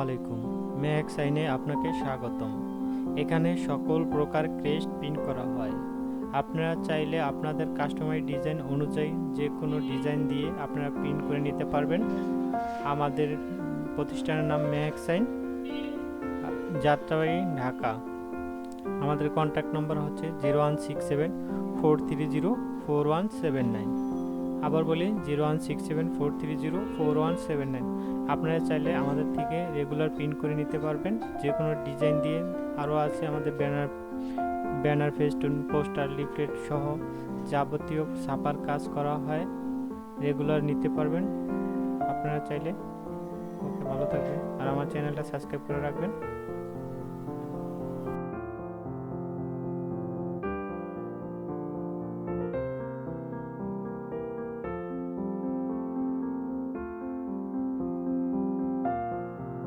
আলাইকুম। ম্যাক সাইনে আপনাকে স্বাগতম। এখানে সকল প্রকার ক্রেস্ট প্রিন্ট করা হয়। আপনারা চাইলে আপনাদের কাস্টমাইজ ডিজাইন অনুযায়ী যে কোনো ডিজাইন দিয়ে আপনারা প্রিন্ট করে নিতে পারবেন। আমাদের প্রতিষ্ঠানের নাম ম্যাক সাইন যাত্রাবাড়ি, ঢাকা। আমাদের কন্ট্যাক্ট নম্বর হচ্ছে zero one six seven four three zero four one seven nine. আবার বলি zero one six seven four three zero four one seven nine. আপনারা চাইলে আমাদের থেকে রেগুলার প্রিন্ট করে নিতে পারবেন। যে কোনো ডিজাইন দিয়ে আরও আছে আমাদের banner banner festoon, poster, leaflet সহ যাবতীয় ছাপার কাজ করা হয়। রেগুলার নিতে পারবেন। আপনারা চাইলে। ওকে, ভালো থাকবেন। আর আমার চ্যানেলটা সাবস্ক্রাইব করে রাখবেন।